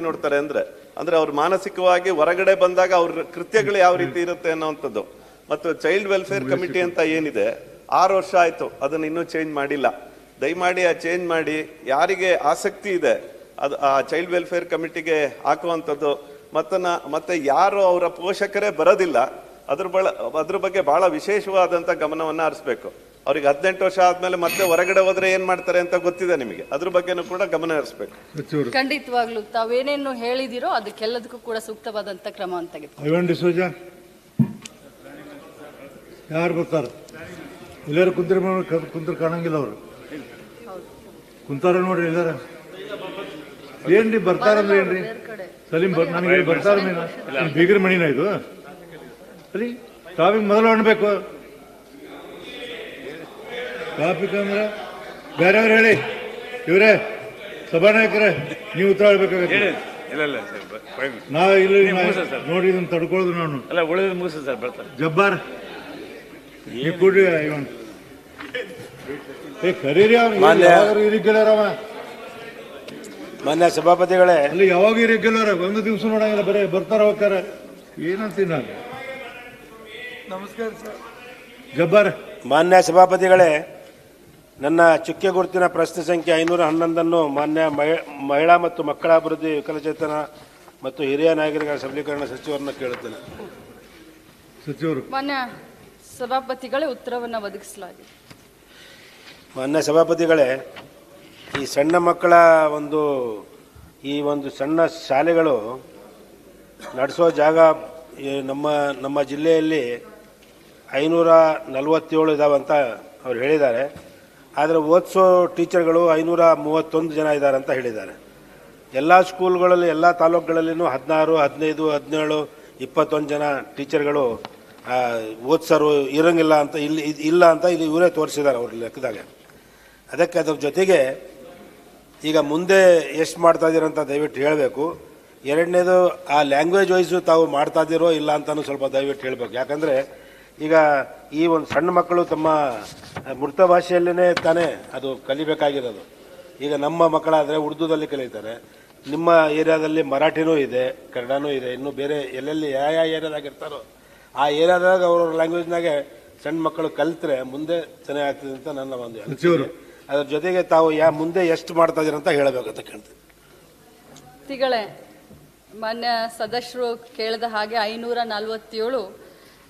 ನೋಡ್ತಾರೆ ಅಂದ್ರೆ ಅಂದ್ರೆ ಅವ್ರು ಮಾನಸಿಕವಾಗಿ ಹೊರಗಡೆ ಬಂದಾಗ ಅವ್ರ ಕೃತ್ಯಗಳು ಯಾವ ರೀತಿ ಇರುತ್ತೆ ಅನ್ನೋಂಥದ್ದು. ಮತ್ತು ಚೈಲ್ಡ್ ವೆಲ್ಫೇರ್ ಕಮಿಟಿ ಅಂತ ಏನಿದೆ ಆರು ವರ್ಷ ಆಯ್ತು ಅದನ್ನ ಇನ್ನೂ ಚೇಂಜ್ ಮಾಡಿಲ್ಲ. ದಯಮಾಡಿ ಆ ಚೇಂಜ್ ಮಾಡಿ ಯಾರಿಗೆ ಆಸಕ್ತಿ ಇದೆ ಅದು ಆ ಚೈಲ್ಡ್ ವೆಲ್ಫೇರ್ ಕಮಿಟಿಗೆ ಹಾಕುವಂಥದ್ದು ಮತ್ತನ ಮತ್ತೆ ಯಾರು ಅವರ ಪೋಷಕರೇ ಬರೋದಿಲ್ಲ ಅದ್ರ ಬಳ ಅದ್ರ ಬಗ್ಗೆ ಬಹಳ ವಿಶೇಷವಾದಂತ ಗಮನವನ್ನ ಹರಿಸ್ಬೇಕು. ಅವ್ರಿಗೆ ಹದಿನೆಂಟು ವರ್ಷ ಆದ್ಮೇಲೆ ಮತ್ತೆ ಹೊರಗಡೆ ಹೋದ್ರೆ ಏನ್ ಮಾಡ್ತಾರೆ ಅಂತ ಗೊತ್ತಿದೆ ನಿಮಗೆ. ಅದ್ರ ಬಗ್ಗೆನೂ ಕೂಡ ಗಮನ ಹರಿಸ್ಬೇಕು. ಖಂಡಿತವಾಗ್ಲೂ ತಾವೇನೇನು ಹೇಳಿದಿರೋ ಅದಕ್ಕೆಲ್ಲದಕ್ಕೂ ಕೂಡ ಸೂಕ್ತವಾದಂತ ಕ್ರಮ ಅಂತ ಯಾರು ಬರ್ತಾರ? ಎಲ್ಲರೂ ಕುಂತಿರ ಕುಂತ್ರ ಕಾಣಂಗಿಲ್ಲ ಅವರು. ಕುಂತಾರ ನೋಡ್ರಿ ಎಲ್ಲಾರ. ಏನ್ರಿ ಬರ್ತಾರಂದ್ರೆ ಏನ್ರಿ? ಸಲೀಂ ಬರ್ ನನಗೆ ಬರ್ತಾರ ಬೀಗರ ಮಣಿನ ಇದು? ಸರಿ ತಾವಿಗೆ ಮೊದಲು ಅನ್ಬೇಕು. ಟಾಪಿಕ್ ಅಂದ್ರೆ ಬೇರೆಯವ್ರು ಹೇಳಿ. ಇವರೇ ಸಭಾನಾಯಕರೇ ನೀವು ಉತ್ತರ ಹೇಳ್ಬೇಕಾಗತ್ತೆ. ಇಲ್ಲ ಇಲ್ಲ ಸರ್ ಇಲ್ಲಿ ನೀವು ಸರ್. ನೋಡಿ ಇದನ್ನ ತಡ್ಕೊಳ್ಳೋದು ನಾನು. ಅಲ್ಲ ಉಳಿದ ಮುಗಿಸ ಸರ್ ಬರ್ತಾರೆ. ಜಬ್ಬಾರ್. ನೀವು ಕೂಡ್ರಿ ಇವನ್. ಏ ಕರೀರಿ ಅವ್ನು. ಮಾನ್ಯ- ಯಾವಾಗ ಇರಿಗ್ಯುಲರ್ ಅವ? ಮಾನ್ಯ ಸಭಾಪತಿಗಳೇ. ಅಲ್ಲಿ ಯಾವಾಗ ಇರಿಗ್ಯುಲರ್ ಒಂದು ದಿವಸ ನೋಡಂಗಿಲ್ಲ ಬರೀ ಬರ್ತಾರ ಹೋಗ್ತಾರೆ. ಏನಂತೀನಿ ನಾನು ನಮಸ್ಕಾರ ಸರ್. ಜಬ್ಬಾರ್. ಮಾನ್ಯ ಸಭಾಪತಿಗಳೇ ನನ್ನ ಚುಕ್ಕೆ ಗುರುತಿನ ಪ್ರಶ್ನೆ ಸಂಖ್ಯೆ ಐನೂರ ಹನ್ನೊಂದನ್ನು ಮಾನ್ಯ ಮಹಿ- ಮಹಿಳಾ ಮತ್ತು ಮಕ್ಕಳ ಅಭಿವೃದ್ಧಿ ವಿಕಲಚೇತನ ಮತ್ತು ಹಿರಿಯ ನಾಗರಿಕರ ಸಬಲೀಕರಣ ಸಚಿವರನ್ನ ಕೇಳುತ್ತೇನೆ. ಸಚಿವರು. ಮಾನ್ಯ ಸಭಾಪತಿಗಳೇ ಉತ್ತರವನ್ನು ಒದಗಿಸಲಾಗಿದೆ. ಮಾನ್ಯ ಸಭಾಪತಿಗಳೇ ಈ ಸಣ್ಣ ಮಕ್ಕಳ ಒಂದು ಈ ಒಂದು ಸಣ್ಣ ಶಾಲೆಗಳು ನಡೆಸೋ ಜಾಗ ಈ ನಮ್ಮ ನಮ್ಮ ಜಿಲ್ಲೆಯಲ್ಲಿ ಐನೂರ ನಲವತ್ತೇಳು ಇದಾವೆ ಅಂತ ಅವ್ರು ಹೇಳಿದ್ದಾರೆ. ಆದರೆ ಓದಿಸೋ ಟೀಚರ್ಗಳು ಐನೂರ ಮೂವತ್ತೊಂದು ಜನ ಇದ್ದಾರೆ ಅಂತ ಹೇಳಿದ್ದಾರೆ. ಎಲ್ಲ ಸ್ಕೂಲ್ಗಳಲ್ಲಿ, ಎಲ್ಲ ತಾಲೂಕುಗಳಲ್ಲಿನೂ ಹದಿನಾರು, ಹದಿನೈದು, ಹದಿನೇಳು, ಇಪ್ಪತ್ತೊಂದು ಜನ ಟೀಚರ್ಗಳು ಓದ್ಸೋರು ಇರೋಂಗಿಲ್ಲ ಅಂತ ಇಲ್ಲಿ ಇಲ್ಲ ಅಂತ ಇಲ್ಲಿ ಇವರೇ ತೋರಿಸಿದ್ದಾರೆ ಅವ್ರ ಲೆಕ್ಕದಾಗ. ಅದಕ್ಕೆ ಅದ್ರ ಜೊತೆಗೆ ಈಗ ಮುಂದೆ ಎಷ್ಟು ಮಾಡ್ತಾ ಅಂತ ದಯವಿಟ್ಟು ಹೇಳಬೇಕು. ಎರಡನೇದು, ಆ ಲ್ಯಾಂಗ್ವೇಜ್ ವೈಸು ತಾವು ಮಾಡ್ತಾ ಇದ್ದೀರೋ ಇಲ್ಲ ಅಂತಲೂ ಸ್ವಲ್ಪ ದಯವಿಟ್ಟು ಹೇಳಬೇಕು. ಯಾಕಂದರೆ ಈಗ ಈ ಒಂದು ಸಣ್ಣ ಮಕ್ಕಳು ತಮ್ಮ ಮೃತ ಭಾಷೆಯಲ್ಲೇ ತಾನೇ ಅದು ಕಲಿಬೇಕಾಗಿರೋದು. ಈಗ ನಮ್ಮ ಮಕ್ಕಳಾದರೆ ಉರ್ದುದಲ್ಲಿ ಕಲಿತಾರೆ. ನಿಮ್ಮ ಏರಿಯಾದಲ್ಲಿ ಮರಾಠಿನೂ ಇದೆ ಕನ್ನಡನೂ ಇದೆ ಇನ್ನು ಬೇರೆ ಎಲ್ಲೆಲ್ಲಿ ಯಾವ ಯಾವ ಏರಿಯಾದಾಗ ಇರ್ತಾರೋ ಆ ಏರಿಯಾದಾಗ ಅವ್ರವ್ರ ಲ್ಯಾಂಗ್ವೇಜ್ನಾಗೆ ಸಣ್ಣ ಮಕ್ಕಳು ಕಲಿತ್ರೆ ಮುಂದೆ ಚೆನ್ನಾಗ್ತದೆ ಅಂತ ನನ್ನ ಒಂದು. ಅದ್ರ ಜೊತೆಗೆ ತಾವು ಯಾ ಮುಂದೆ ಎಷ್ಟು ಮಾಡ್ತಾ ಇದೀರ ಅಂತ ಹೇಳಬೇಕಂತ ಕೇಳ್ತೀನಿ. ತಿಗಳೇ ಮಾನ್ಯ ಸದಸ್ಯರು ಕೇಳಿದ ಹಾಗೆ ಐನೂರ ನಲವತ್ತೇಳು